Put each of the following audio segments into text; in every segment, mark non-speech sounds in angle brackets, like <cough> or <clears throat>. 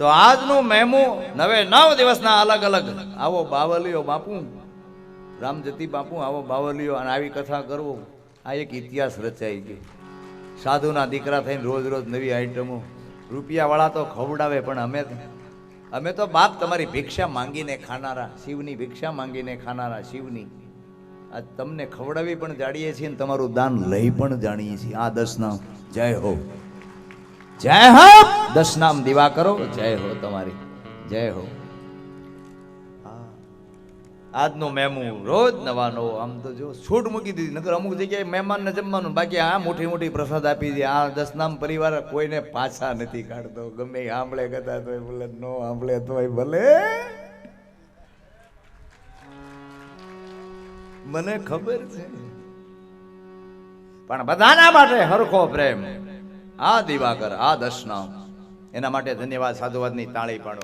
તો આજનું મહેમું નવે નવ દિવસના અલગ અલગ. આવો બાવલીઓ બાપુ, રામજતી બાપુ, આવો બાવલીઓ અને આવી કથા કરવો. આ એક ઇતિહાસ રચાઈ ગયો. સાધુના દીકરા થઈને રોજ રોજ નવી આઈટમો. રૂપિયાવાળા તો ખવડાવે પણ અમે અમે તો બાપ તમારી ભિક્ષા માંગીને ખાનારા, શિવની ભિક્ષા માંગીને ખાનારા શિવની. આ તમને ખવડાવી પણ જાણીએ છીએ અને તમારું દાન લઈ પણ જાણીએ છીએ. આ દસના જય હો. જય હો દસ નામ દીવા કરો. જય હો તમારી. જય હો. આજનો મેમુ રોજ નવા નવો. આમ તો જો છૂટ મૂકી દીધી. નકર અમુક જગ્યાએ મહેમાનને જમવાનું. બાકી આ મોટી મોટી પ્રસાદ આપી દે આ દસનામ પરિવાર કોઈને પાછા નથી કાઢતો. ગમે આંબળે કથા તોય ભલે નો આંબળે તોય ભલે. મને ખબર છે. પણ બધાના માટે હરખો પ્રેમ. આ દિવાકર, આ દર્શનામ એના માટે ધન્યવાદ સાધુવાદની તાળી પાડો.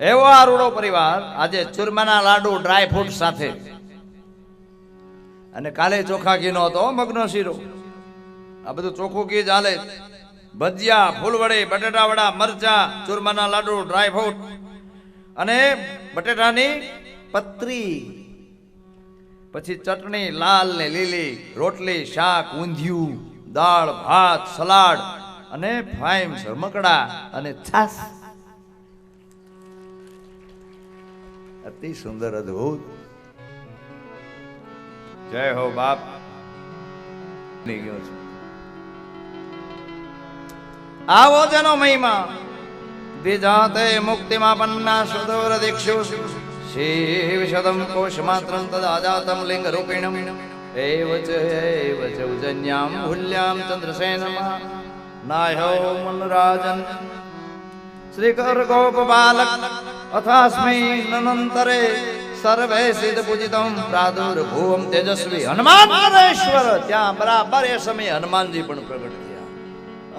એવો આ રૂડો પરિવાર, આજે ચૂરમાના લાડુ ડ્રાય ફ્રૂટ સાથે. અને કાલે ચોખા ઘીનો હતો મગનો શીરો. આ બધું ચોખ્ખું ઘી ચાલે ભજીયા, ફૂલવડી, બટેટા વડા, મરચા, ચૂરમાના લાડુ ડ્રાય ફ્રૂટ અને બટેટાની પતરી. પછી ચટણી લાલ ને લીલી, રોટલી, શાક, ઊંધિયું, દાળ, ભાત, સલાડ અને ફાઈમ રમકડા અને છાસ. અતિ સુંદર, અદ્ભુત. જય હો બાપ. ગયો છું. આવો જેનો મહિમા. દ્વિજાતે મુક્તિમાં પન્ના સુદોર દીક્ષુ. શિવ શતમ કોશ માત્રમ તદાજાતમ લિંગ રૂપિણમ એવ ચ એવ ચ ઉજન્યામ ભૂલ્યામ ચંદ્રસેનમ નાહ્યો મનરાજન શ્રીકર ગોપબાલક અથાસ્મૈ નનંતરે સર્વે સિદ્ધ પૂજિતમ પ્રાદુર્ભુવમ તેજસ્વી હનુમાન ત્યાં બરાબર એ સમયે હનુમાનજી પણ પ્રગટ થયા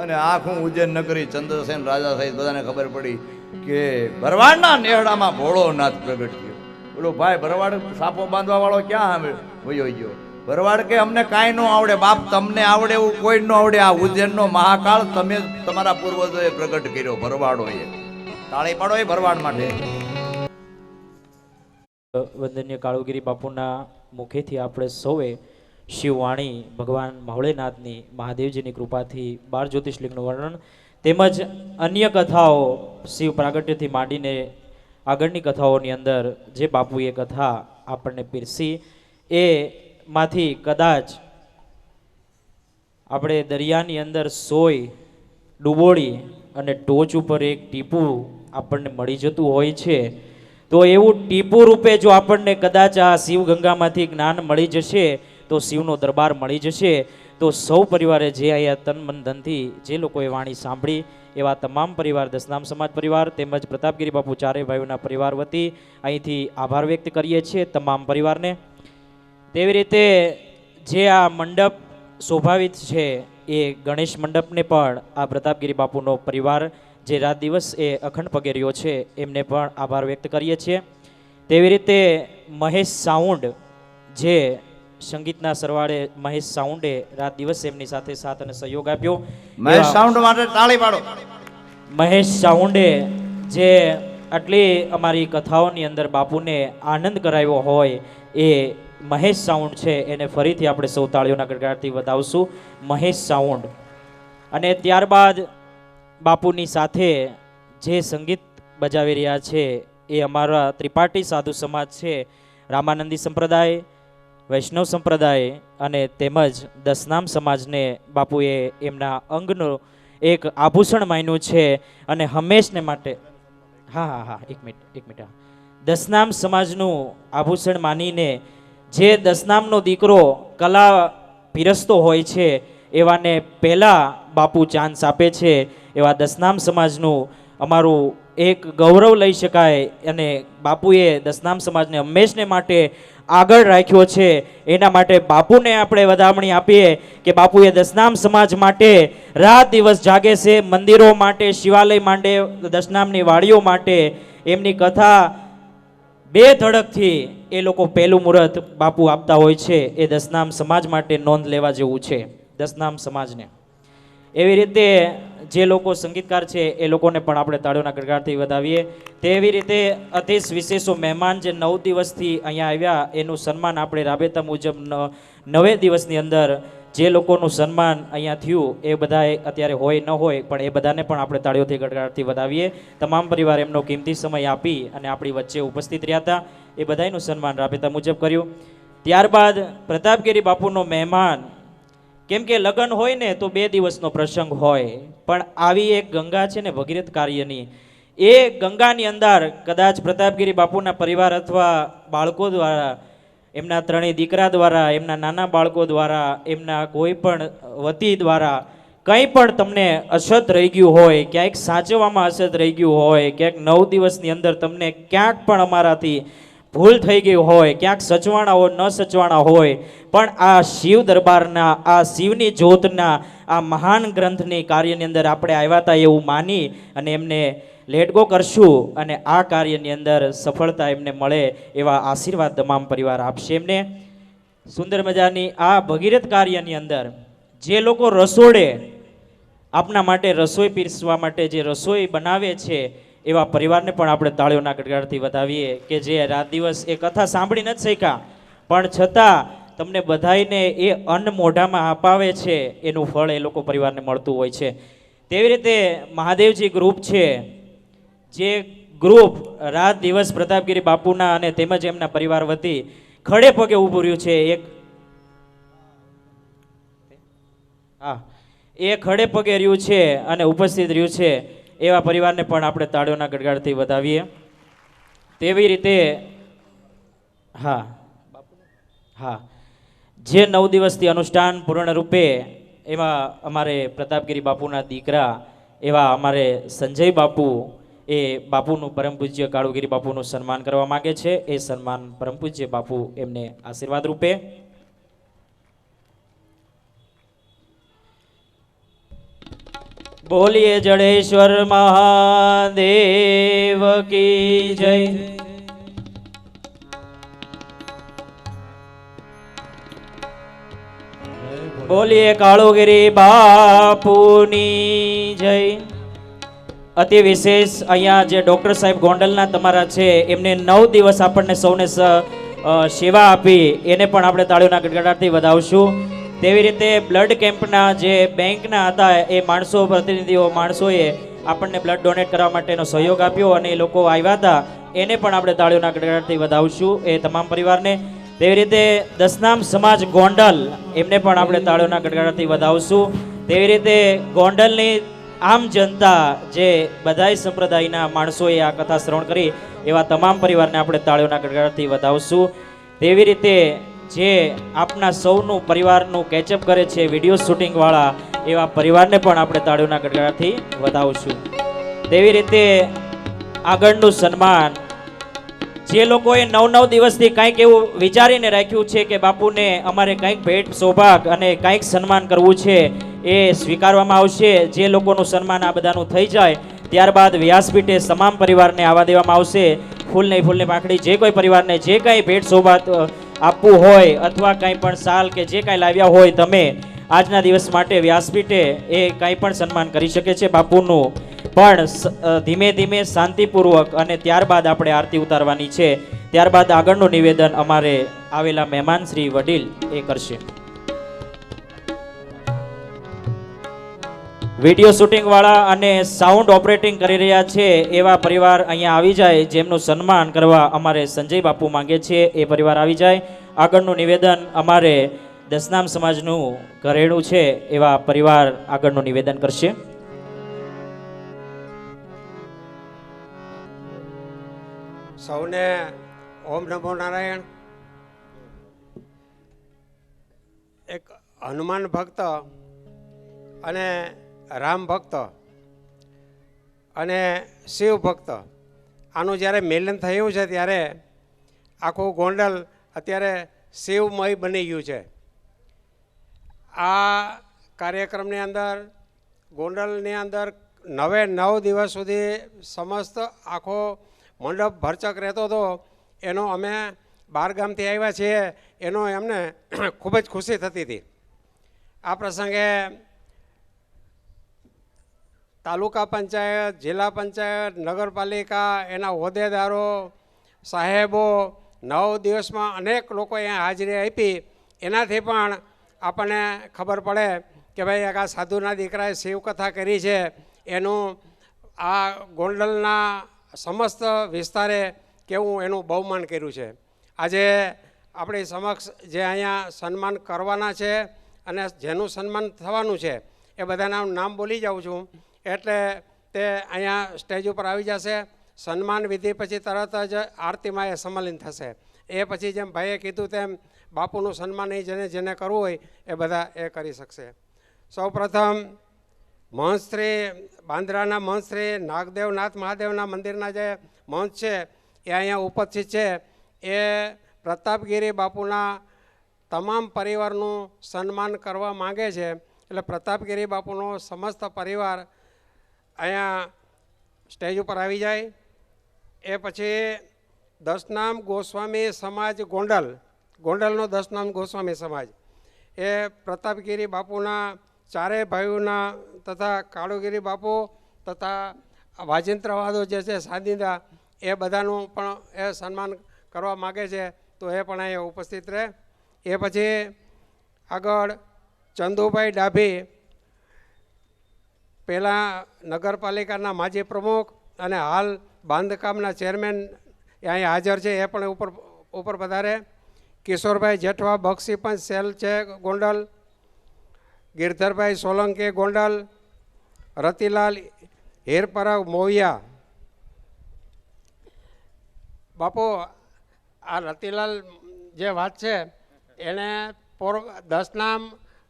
અને આખું ઉજ્જૈન નગરી ચંદ્રસેન રાજા સહિત બધાને ખબર પડી કે ભરવાડના નેહડામાં ભોળોનાથ પ્રગટ થયો. બોલો, ભાઈ, ભરવાડ સાપો બાંધવા વાળો ક્યાં વયો ગયો. ભરવાડ કે અમને કાંઈ ન આવડે, બાપ તમને આવડે એવું કોઈ ન આવડે. આ ઉજ્જૈનનો મહાકાળ તમે તમારા પૂર્વજોએ પ્રગટ કર્યો, ભરવાડોએ. તાળી પાડો એ ભરવાડ માટે. વંદનીય કાળુગીરી બાપુના મુખેથી આપણે સૌએ શિવવાણી ભગવાન મહોળેનાથની મહાદેવજીની કૃપાથી બાર જ્યોતિષલિંગનું વર્ણન તેમજ અન્ય કથાઓ શિવ પ્રાગટ્યથી માંડીને આગળની કથાઓની અંદર જે બાપુએ કથા આપણને પીરસી, એ માંથી કદાચ આપણે દરિયાની અંદર સોય, ડૂબોળી અને ટોચ ઉપર એક ટીપું આપણને મળી જતું હોય છે, તો એવું ટીપું રૂપે જો આપણને કદાચ આ શિવ ગંગામાંથી જ્ઞાન મળી જશે, તો શિવનો દરબાર મળી જશે. તો સૌ પરિવારે જે અહીંયા તન મન ધનથી જે લોકોએ વાણી સાંભળી, એવા તમામ પરિવાર, દસનામ સમાજ પરિવાર તેમજ પ્રતાપગીરી બાપુ ચારેય ભાઈઓના પરિવાર વતી અહીંથી આભાર વ્યક્ત કરીએ છીએ તમામ પરિવારને. તેવી રીતે જે આ મંડપ શોભાવિત છે એ ગણેશ મંડપને પણ આ પ્રતાપગીરી બાપુનો પરિવાર જે રાત દિવસ એ અખંડ પગે રહ્યો છે એમને પણ આભાર વ્યક્ત કરીએ છીએ. તેવી રીતે મહેશ સાઉન્ડ જે સંગીતના સરવાળે મહેશ સાઉન્ડે રાત દિવસ એમની સાથે સાથ અને સહયોગ આપ્યો. મહેશ સાઉન્ડ માટે તાળી પાડો. મહેશ સાઉન્ડે જે આટલી અમારી કથાઓની અંદર બાપુને આનંદ કરાવ્યો હોય એ મહેશ સાઉન્ડ છે એને ફરીથી આપણે સૌ તાળીઓના ગડગડાટથી વધાવશું. મહેશ સાઉન્ડ અને ત્યારબાદ બાપુની સાથે જે સંગીત બજાવી રહ્યા છે એ અમારા ત્રિપાઠી સાધુ સમાજ છે રામાનંદી સંપ્રદાય વૈષ્ણવ સંપ્રદાય અને તેમજ દસનામ સમાજને બાપુએ એમના અંગનો એક આભૂષણ માન્યું છે અને હંમેશને માટે હા હા હા, એક મિનિટ એક મિનિટ. દસનામ સમાજનું આભૂષણ માનીને જે દસનામનો દીકરો કલા પીરસતો હોય છે, એવાને પહેલાં બાપુ ચાન્સ આપે છે, એવા દસનામ સમાજનું અમારું એક ગૌરવ લઈ શકાય અને બાપુએ દસનામ સમાજને હંમેશને માટે આગળ રાખ્યો છે. એના માટે બાપુને આપણે વધામણી આપીએ કે બાપુએ દસનામ સમાજ માટે રાત દિવસ જાગે છે. મંદિરો માટે, શિવાલય માટે દસનામની વાડીઓ માટે એમની કથા બે ધડકથી એ લોકો પહેલું મુહૂર્ત બાપુ આપતા હોય છે. એ દસનામ સમાજ માટે નોંધ લેવા જેવું છે. દસનામ સમાજને. એવી રીતે જે લોકો સંગીતકાર છે, એ લોકોને પણ આપણે તાળીઓના ગડગાડથી વધાવીએ. તેવી રીતે અતિશ વિશેષો મહેમાન જે નવ દિવસથી અહીંયા આવ્યા, એનું સન્માન આપણે રાબેતા મુજબ નવે દિવસની અંદર જે લોકોનું સન્માન અહીંયા થયું, એ બધાએ અત્યારે હોય ન હોય, પણ એ બધાને પણ આપણે તાળીઓથી ગડગાડથી વધાવીએ. તમામ પરિવાર એમનો કિંમતી સમય આપી અને આપણી વચ્ચે ઉપસ્થિત રહ્યા હતા. એ બધાનું સન્માન રાબેતા મુજબ કર્યું. ત્યારબાદ પ્રતાપગીરી બાપુનો મહેમાન કેમ કે લગ્ન હોય ને તો બે દિવસનો પ્રસંગ હોય. પણ આવી એક ગંગા છે ને ભગીરથ કાર્યની, એ ગંગાની અંદર કદાચ પ્રતાપગીરી બાપુના પરિવાર અથવા બાળકો દ્વારા, એમના ત્રણેય દીકરા દ્વારા, એમના નાના બાળકો દ્વારા, એમના કોઈ પણ વતી દ્વારા કંઈ પણ તમને અછત રહી ગયું હોય, ક્યાંક સાચવવામાં અછત રહી ગયું હોય, ક્યાંક નવ દિવસની અંદર તમને ક્યાંક પણ અમારાથી ભૂલ થઈ ગઈ હોય, ક્યાંક સચવાણા હોય ન સચવાણા હોય, પણ આ શિવ દરબારના, આ શિવની જ્યોતના, આ મહાન ગ્રંથની કાર્યની અંદર આપણે આવ્યા હતા એવું માની અને એમને લેટગો કરશું અને આ કાર્યની અંદર સફળતા એમને મળે એવા આશીર્વાદ તમામ પરિવાર આપશે એમને. સુંદર મજાની આ ભગીરથ કાર્યની અંદર જે લોકો રસોડે આપના માટે રસોઈ પીરસવા માટે જે રસોઈ બનાવે છે એવા પરિવારને પણ આપણે તાળીઓના ગટગાડથી વધાવીએ કે જે રાત દિવસ એ કથા સાંભળી નથી શક્યા. પણ છતાં તમને બધાઈને એ અન્ન મોઢામાં અપાવે છે, એનું ફળ એ લોકો પરિવારને મળતું હોય છે. તેવી રીતે મહાદેવજી ગ્રુપ છે, જે ગ્રુપ રાત દિવસ પ્રતાપગીરી બાપુના અને તેમજ એમના પરિવાર વતી ખડે પગે ઊભું રહ્યું છે. એક હા, એ ખડે પગે રહ્યું છે અને ઉપસ્થિત રહ્યું છે. એવા પરિવારને પણ આપણે તાળીઓના ગડગાડથી વધાવીએ. તેવી રીતે, હા હા, જે નવ દિવસથી અનુષ્ઠાન પૂર્ણ રૂપે એવા અમારે પ્રતાપગીરી બાપુના દીકરા એવા અમારે સંજય બાપુ એ બાપુનું પરમ પૂજ્ય કાળુગીરી બાપુનું સન્માન કરવા માગે છે. એ સન્માન પરમ પૂજ્ય બાપુ એમને આશીર્વાદ રૂપે બોલીએ જડેશ્વર મહાદેવ કી જય. બોલીએ કાળુગીરી બાપુની જય. અતિ વિશેષ અહીંયા જે ડૉક્ટર સાહેબ ગોંડલના તમારા છે, એમને નવ દિવસ આપણને સૌને સેવા આપી, એને પણ આપણે તાળીઓના ગડગડાટથી વધાવશું. તેવી રીતે બ્લડ કેમ્પના જે બેંકના હતા, એ માણસો પ્રતિનિધિઓ, માણસોએ આપણને બ્લડ ડોનેટ કરવા માટેનો સહયોગ આપ્યો અને એ લોકો આવ્યા હતા. એને પણ આપણે તાળીઓના ગડગડાટથી વધાવશું એ તમામ પરિવારને. તેવી રીતે દસનામ સમાજ ગોંડલ, એમને પણ આપણે તાળીઓના ગડગડાટથી વધાવશું. તેવી રીતે ગોંડલની આમ જનતા જે બધાય સંપ્રદાયના માણસોએ આ કથા શ્રવણ કરી, એવા તમામ પરિવારને આપણે તાળીઓના ગડગડાટથી વધાવશું. તેવી રીતે જે આપના સૌનું પરિવારનું કેચઅપ કરે છે વીડિયો શૂટિંગવાળા એવા પરિવારને પણ આપણે તાળીઓના ગડગડાટથી વધાવશું. તેવી રીતે આગળનું સન્માન, જે લોકોએ નવ નવ દિવસથી કંઈક એવું વિચારીને રાખ્યું છે કે બાપુને અમારે કંઈક ભેટ, સૌભાગ અને કંઈક સન્માન કરવું છે, એ સ્વીકારવામાં આવશે. જે લોકોનું સન્માન આ બધાનું થઈ જાય, ત્યારબાદ વ્યાસપીઠે તમામ પરિવારને આવવા દેવામાં આવશે. ફૂલને ફૂલને પાંખડી, જે કોઈ પરિવારને જે કંઈ ભેટ સૌભાગ આપવું હોય અથવા કંઈ પણ સાલ કે જે કાંઈ લાવ્યા હોય તમે આજના દિવસ માટે વ્યાસપીઠે એ કંઈ પણ સન્માન કરી શકે છે બાપુનું. પણ ધીમે ધીમે શાંતિપૂર્વક અને ત્યારબાદ આપણે આરતી ઉતારવાની છે. ત્યારબાદ આગળનું નિવેદન અમારે આવેલા મહેમાન શ્રી વડીલ એ કરશે. વીડિયો શૂટિંગવાળા અને સાઉન્ડ ઓપરેટિંગ કરી રહ્યા છે એવા પરિવાર અહીંયા આવી જાય જેમનું સન્માન કરવા અમારે સંજય બાપુ માંગે છે એ પરિવાર આવી જાય. આગળનું નિવેદન અમારે દસનામ સમાજનું ઘરેણું છે એવા પરિવાર આગળનું નિવેદન કરશે. સૌને ઓમ નમો નારાયણ. એક હનુમાન ભક્ત અને રામ ભક્ત અને શિવ ભક્ત. આનું જ્યારે મિલન થયું છે ત્યારે આખું ગોંડલ અત્યારે શિવમય બની ગયું છે. આ કાર્યક્રમની અંદર, ગોંડલની અંદર નવે નવ દિવસ સુધી સમસ્ત આખો મંડપ ભરચક રહેતો હતો. એનો અમે બાર ગામથી આવ્યા છીએ. એનો એમને <clears throat> ખૂબ જ ખુશી થતી હતી. આ પ્રસંગે તાલુકા પંચાયત, જિલ્લા પંચાયત, નગરપાલિકા, એના હોદ્દેદારો, સાહેબો, નવ દિવસમાં અનેક લોકો અહીંયા હાજરી આપી. એનાથી પણ આપણને ખબર પડે કે ભાઈ આ સાધુના દીકરાએ શિવકથા કરી છે. એનું આ ગોંડલના સમસ્ત વિસ્તારે કેવું એનું બહુમાન કર્યું છે. આજે આપણી સમક્ષ જે અહીંયા સન્માન કરવાના છે અને જેનું સન્માન થવાનું છે, એ બધાના નામ બોલી જાઉં છું. એટલે તે અહીંયા સ્ટેજ ઉપર આવી જશે. સન્માન વિધિ પછી તરત જ આરતીમાં એ સંમલિન થશે. એ પછી જેમ ભાઈએ કીધું તેમ બાપુનું સન્માન એ જેને જેને કરવું હોય એ બધા એ કરી શકશે. સૌપ્રથમ મહંતશ્રી બાંદ્રાના મહંતશ્રી નાગદેવનાથ મહાદેવના મંદિરના જે મહંત છે, એ અહીંયા ઉપસ્થિત છે. એ પ્રતાપગીરી બાપુના તમામ પરિવારનું સન્માન કરવા માંગે છે. એટલે પ્રતાપગીરી બાપુનો સમસ્ત પરિવાર અહીંયા સ્ટેજ ઉપર આવી જાય. એ પછી દસનામ ગોસ્વામી સમાજ ગોંડલ. ગોંડલનો દસનામ ગોસ્વામી સમાજ. એ પ્રતાપગીરી બાપુના ચારેય ભાઈઓના તથા કાળુગીરી બાપુ તથા વાજિંત્રવાદો જે છે, સાંદિંદા, એ બધાનું પણ એ સન્માન કરવા માગે છે, તો એ પણ અહીંયા ઉપસ્થિત રહે. એ પછી આગળ ચંદુભાઈ ડાભી પહેલાં નગરપાલિકાના માજી પ્રમુખ અને હાલ બાંધકામના ચેરમેન અહીં હાજર છે, એ પણ ઉપર ઉપર પધારે. કિશોરભાઈ જેઠવા, બક્ષી પણ સેલ છે ગોંડલ. ગિરધરભાઈ સોલંકી, ગોંડલ. રતિલાલ હીરપરા મોહિયા. બાપુ, આ રતિલાલ જે વાત છે એણે પોર, દસનામ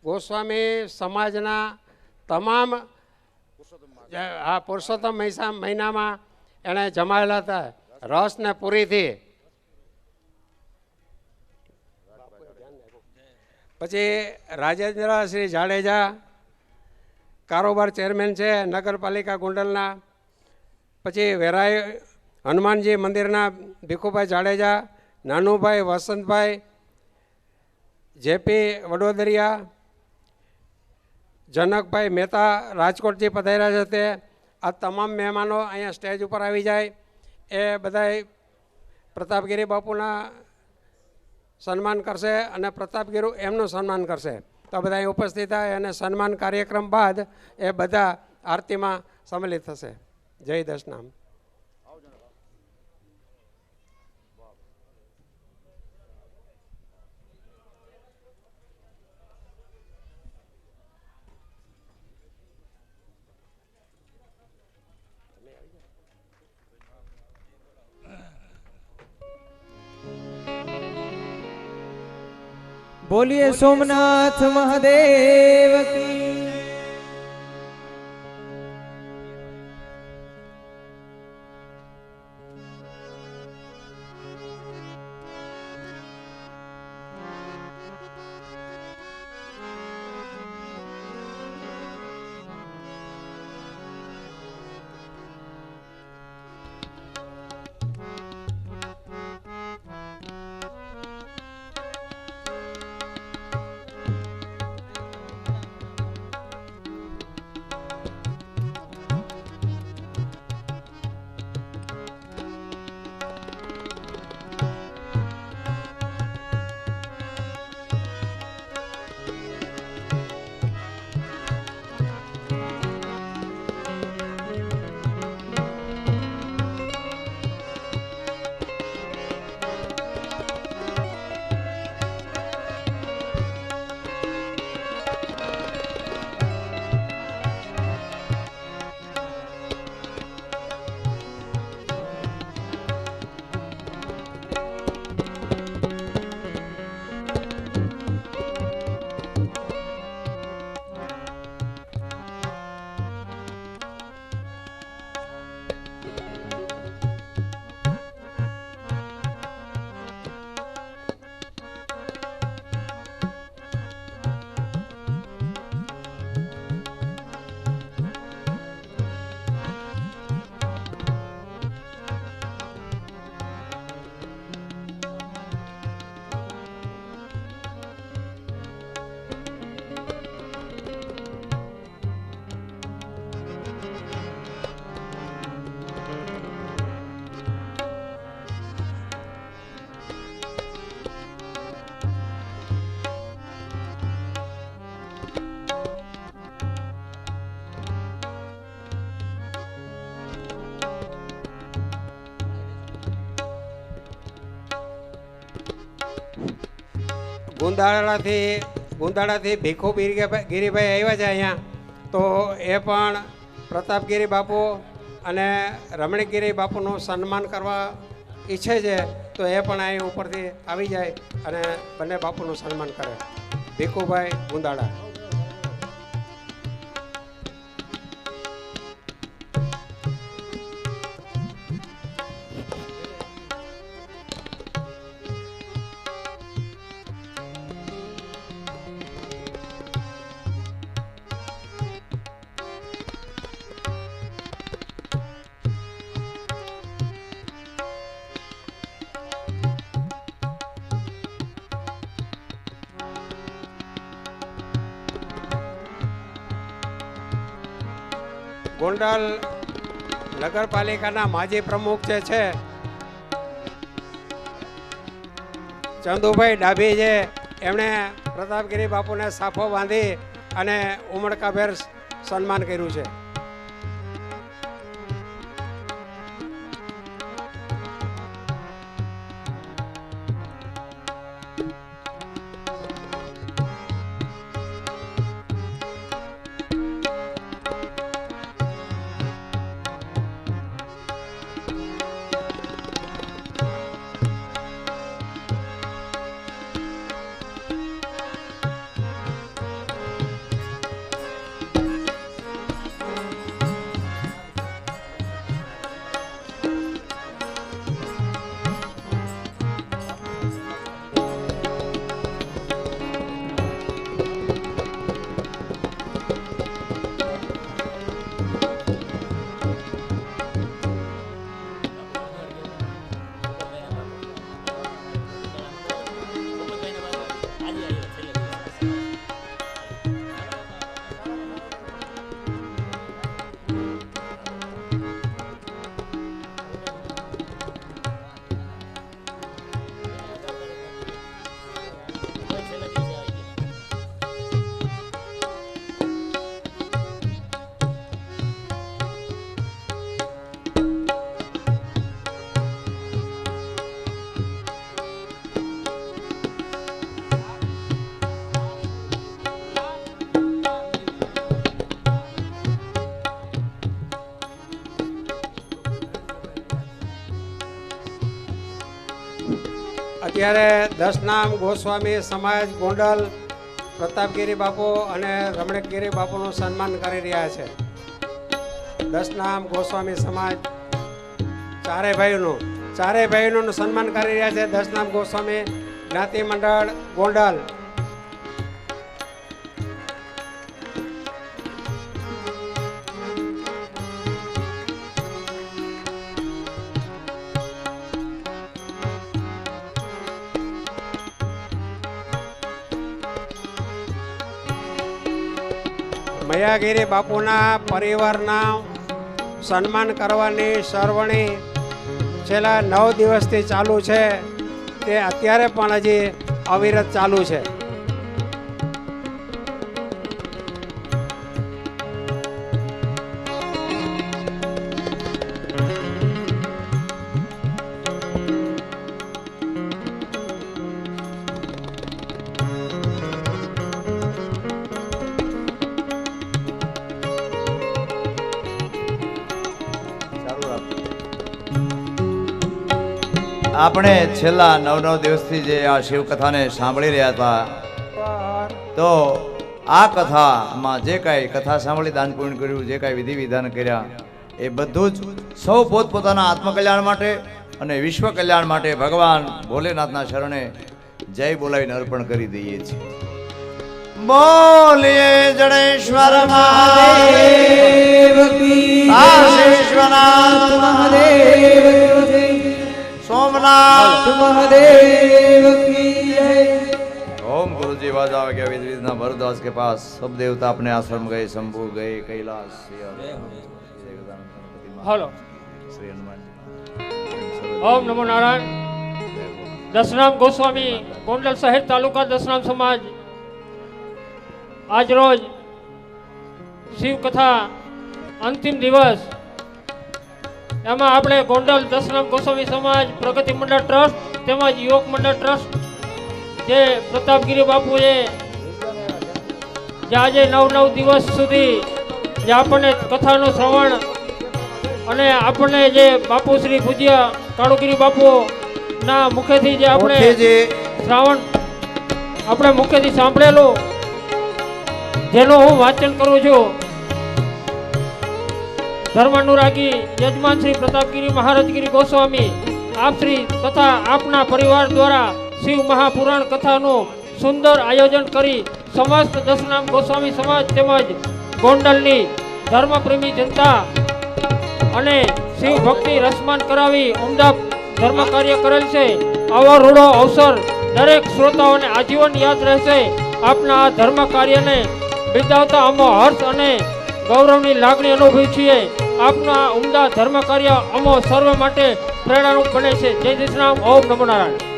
ગોસ્વામી સમાજના તમામ હા પુરુષોત્તમ મહિસા મહિનામાં એણે જમાયેલા હતા. રસ ને પૂરીથી. પછી રાજેન્દ્ર શ્રી જાડેજા, કારોબાર ચેરમેન છે, નગરપાલિકા ગુંડલના. પછી વેરાઈ હનુમાનજી મંદિરના ભીખુભાઈ જાડેજા, નાનુભાઈ વસંતભાઈ, જેપી વડોદરિયા જનકભાઈ મહેતા રાજકોટથી પધાર્યા છે તે આ તમામ મહેમાનો અહીંયા સ્ટેજ ઉપર આવી જાય. એ બધાય પ્રતાપગીરી બાપુના સન્માન કરશે અને પ્રતાપગીરુ એમનું સન્માન કરશે. તો બધા અહીં ઉપસ્થિત થાય અને સન્માન કાર્યક્રમ બાદ એ બધા આરતીમાં સંમેલિત થશે. જય દશનામ. બોલીએ સોમનાથ મહાદેવ કી. ગુંદાળાથી ગુંદાળાથી ભીખુ ગીરીભાઈ ગીરીભાઈ આવ્યા છે અહીંયા. તો એ પણ પ્રતાપગીરી બાપુ અને રમણીગીરી બાપુનું સન્માન કરવા ઈચ્છે છે, તો એ પણ અહીં ઉપરથી આવી જાય અને બંને બાપુનું સન્માન કરે. ભીખુભાઈ ગુંદાળા ગોંડલ નગરપાલિકાના માજી પ્રમુખ જે છે, ચંદુભાઈ ડાભી છે એમણે પ્રતાપગીરી બાપુને સાફો બાંધી અને ઉમળકાભેર સન્માન કર્યું છે. અત્યારે દશનામ ગોસ્વામી સમાજ ગોંડલ પ્રતાપગીરી બાપુ અને રમણકગીરી બાપુનું સન્માન કરી રહ્યા છે. દશનામ ગોસ્વામી સમાજ ચારે ભાઈનું ચારે ભાઈનું સન્માન કરી રહ્યા છે દશનામ ગોસ્વામી જ્ઞાતિ મંડળ ગોંડલ. મયાગીરી બાપુના પરિવારના સન્માન કરવાની સરવણી છેલ્લા નવ દિવસથી ચાલુ છે. તે અત્યારે પણ હજી અવિરત ચાલુ છે. આપણે છેલ્લા નવ નવ દિવસથી જે આ શિવકથાને સાંભળી રહ્યા હતા, તો આ કથામાં જે કાંઈ કથા સાંભળી, દાન પૂર્ણ કર્યું, જે કાંઈ વિધિ વિધાન કર્યા, એ બધું જ સૌ પોતપોતાના આત્મકલ્યાણ માટે અને વિશ્વ કલ્યાણ માટે ભગવાન ભોલેનાથના શરણે જય બોલાવીને અર્પણ કરી દઈએ છીએ. બોલીએ જડેશ્વર મહાદેવ વિશ્વનાથ મહાદેવ. ઓમ ગુરુજી વાજ આવે કે વિદવિદના ભરદાસ કે પાસ સબ દેવતા આપને આશ્રમ ગઈ શંભુ ગયે કૈલાસ હલો. શ્રી હનુમાનજી ઓમ નમો નારાયણ. દશરામ ગોસ્વામી ગોંડલ શહેર તાલુકા દશરામ સમાજ. આજ રોજ શિવ કથા અંતિમ દિવસ એમાં આપણે ગોંડલ દસનામ ગોસ્વામી સમાજ પ્રગતિ મંડળ ટ્રસ્ટ તેમજ યોગ મંડળ ટ્રસ્ટ જે પ્રતાપગીરી બાપુએ જે આજે નવ નવ દિવસ સુધી જે આપણને કથાનું શ્રવણ અને આપણને જે બાપુ શ્રી પૂજ્ય કાળુગીરી બાપુના મુખેથી જે આપણે શ્રાવણ આપણે મુખેથી સાંભળેલું જેનું હું વાંચન કરું છું. ધર્માનુરાગી યજમાન શ્રી પ્રતાપગીરી મહારાજગીરી ગોસ્વામી, આપ શ્રી તથા આપના પરિવાર દ્વારા શિવ મહાપુરાણ કથાનું સુંદર આયોજન કરી સમસ્ત દશનામ ગોસ્વામી સમાજ તેમજ ગોંડલની ધર્મપ્રેમી જનતા અને શિવ ભક્તિ રસમાન કરાવી ઉમદા ધર્મ કાર્ય કરેલ છે. આવો રૂડો અવસર દરેક શ્રોતાઓને આજીવન યાદ રહેશે. આપના આ ધર્મ કાર્યને બિરદાવતા અમો હર્ષ અને ગૌરવની લાગણી અનુભવી છીએ. આપના ઉમદા ધર્મ કાર્ય અમો સર્વ માટે પ્રેરણારૂપ બને છે. જય શ્રી ઓમ નમો નારાયણ.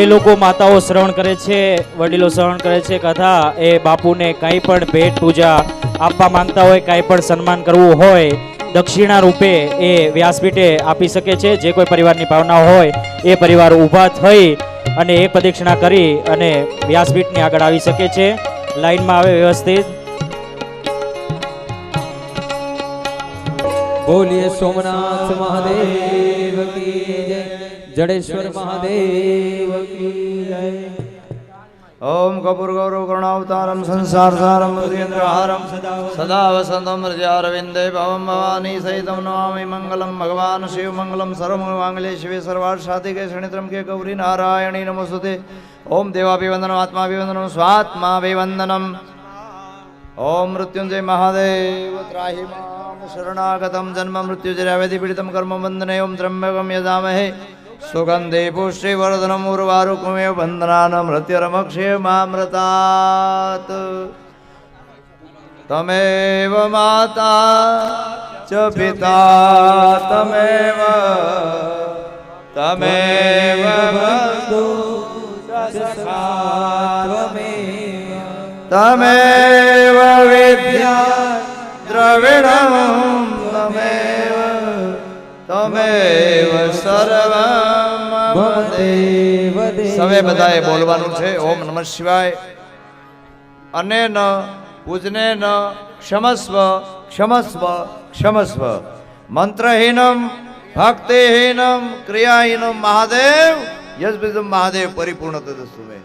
જે લોકો માતાઓ શ્રવણ કરે છે, વડીલો શ્રવણ કરે છે, કથા એ બાપુને કંઈ પણ ભેટ, પૂજા આપવા માંગતા હોય, કંઈ પણ સન્માન કરવું હોય, દક્ષિણા રૂપે એ વ્યાસપીઠે આપી શકે છે. જે કોઈ પરિવારની ભાવના હોય, એ પરિવાર ઊભા થઈ અને એ પ્રદક્ષિણા કરી અને વ્યાસપીઠની આગળ આવી શકે છે. લાઈનમાં આવે વ્યવસ્થિત. બોલીએ સોમનાથ મહાદેવ. જડેશ્વર મહાદેવ ઓમ કપૂર ગૌરવ કરુણાવતારમ સંસાર સારમ મૃગેન્દ્રહારમ સદા વસંતમ હૃદયારવિંદે ભવમ ભવાની સહિતમ નમામિ મંગલમ ભગવાન શિવ મંગલમ સર્વમંગલે શિવે સર્વાર્થ સાધિકે શણિત્રમ કે ગૌરી નારાયણી નમસ્તે ઓમ દેવાભિવંદનમ, આત્માભિવંદનમ, સ્વાત્માભિવંદનમ. ઓમ મૃત્યુંજય મહાદેવ ત્રાહી શરણાગતમ, જન્મ મૃત્યુજરાવેદિ પીડિતમ, કર્મ વંદને, ઓમ ત્રંબકમ યજામહે સુગંધે પુષ્ટિ વર્ધનમ मामृतात् तमेव माता મામૃતાત તમેવ માતા ચ પિતા તમેવ તમેવ બંધુ તમેવ સર્વમ દેવ સવે બધાએ બોલવાનું છે ઓમ નમઃ શિવાય. અને ન પૂજને ન ક્ષમસ્વ ક્ષમસ્વ ક્ષમસ્વ. મંત્રહીનમ ભક્તિહીનમ ક્રિયાહીનમ મહાદેવ. યજ્ઞ મહાદેવ પરિપૂર્ણ તદસ્તુમે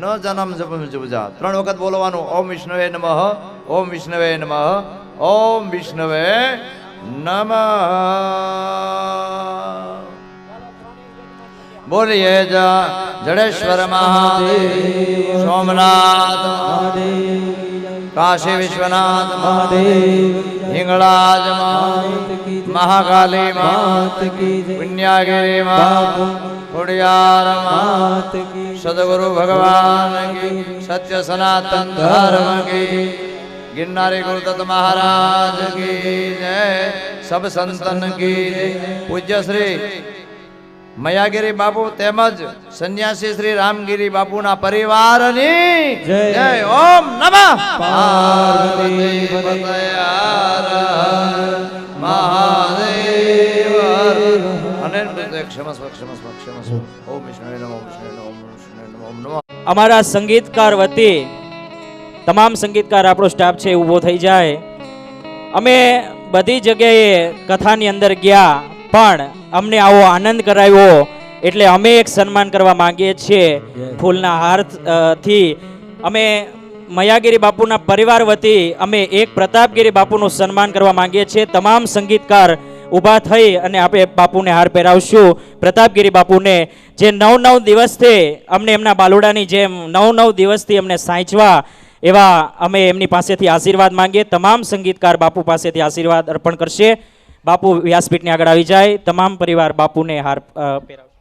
ન જનમ જપમ જપજા ત્રણ વખત બોલવાનું ઓમ વિષ્ણવે નમઃ ઓમ વિષ્ણવે નમઃ ઓમ વિષ્ણવે નમઃ બોલીએ જા જડેશ્વર મહાદેવ સોમનાથ કાશી વિશ્વનાથ મહાદેવ હિંગળાજ મહાકાલી માત પુણ્યાગીરી માત ખોડિયાર માત સદગુરુ ભગવાન સત્ય સનાતન ધર્મ કી गिरनारी गुरुदत्त महाराज की जय सब संतन की जय पूज्य श्री મયાગીરી બાપુ તેમજ સંન્યાસી શ્રી રામગીરી બાપુના પરિવારની જય. જય ઓમ નમઃ પાર્વતી પતય હર હર મહાદેવ હર. અને ક્ષમસ્વ ક્ષમસ્વ ક્ષમસ્વ ઓમ વિષ્ણુ નમઃ ઓમ વિષ્ણુ નમઃ ઓમ વિષ્ણુ નમઃ ઓમ નમઃ અમારા સંગીતકાર વતી તમામ સંગીતકાર આપણો સ્ટાફ છે ઊભો થઈ જાય. અમે બધી જગ્યાએ કથાની અંદર ગયા પણ અમને આવો આનંદ કરાવ્યો એટલે અમે એક સન્માન કરવા માંગીએ છીએ. ફૂલના હારથી અમે મયાગીરી બાપુના પરિવાર વતી અમે એક પ્રતાપગીરી બાપુનું સન્માન કરવા માંગીએ છીએ. તમામ સંગીતકાર ઊભા થઈ અને આપણે બાપુને હાર પહેરાવશું. પ્રતાપગીરી બાપુને જે નવ નવ દિવસથી અમને એમના બાલુડાની જેમ નવ નવ દિવસથી અમને સાંચવા એવા અમે એમની પાસેથી આશીર્વાદ માંગીએ. તમામ સંગીતકાર બાપુ પાસેથી આશીર્વાદ અર્પણ કરશે. બાપુ વ્યાસપીઠની આગળ આવી જાય. તમામ પરિવાર બાપુને હાર પહેરાવશે.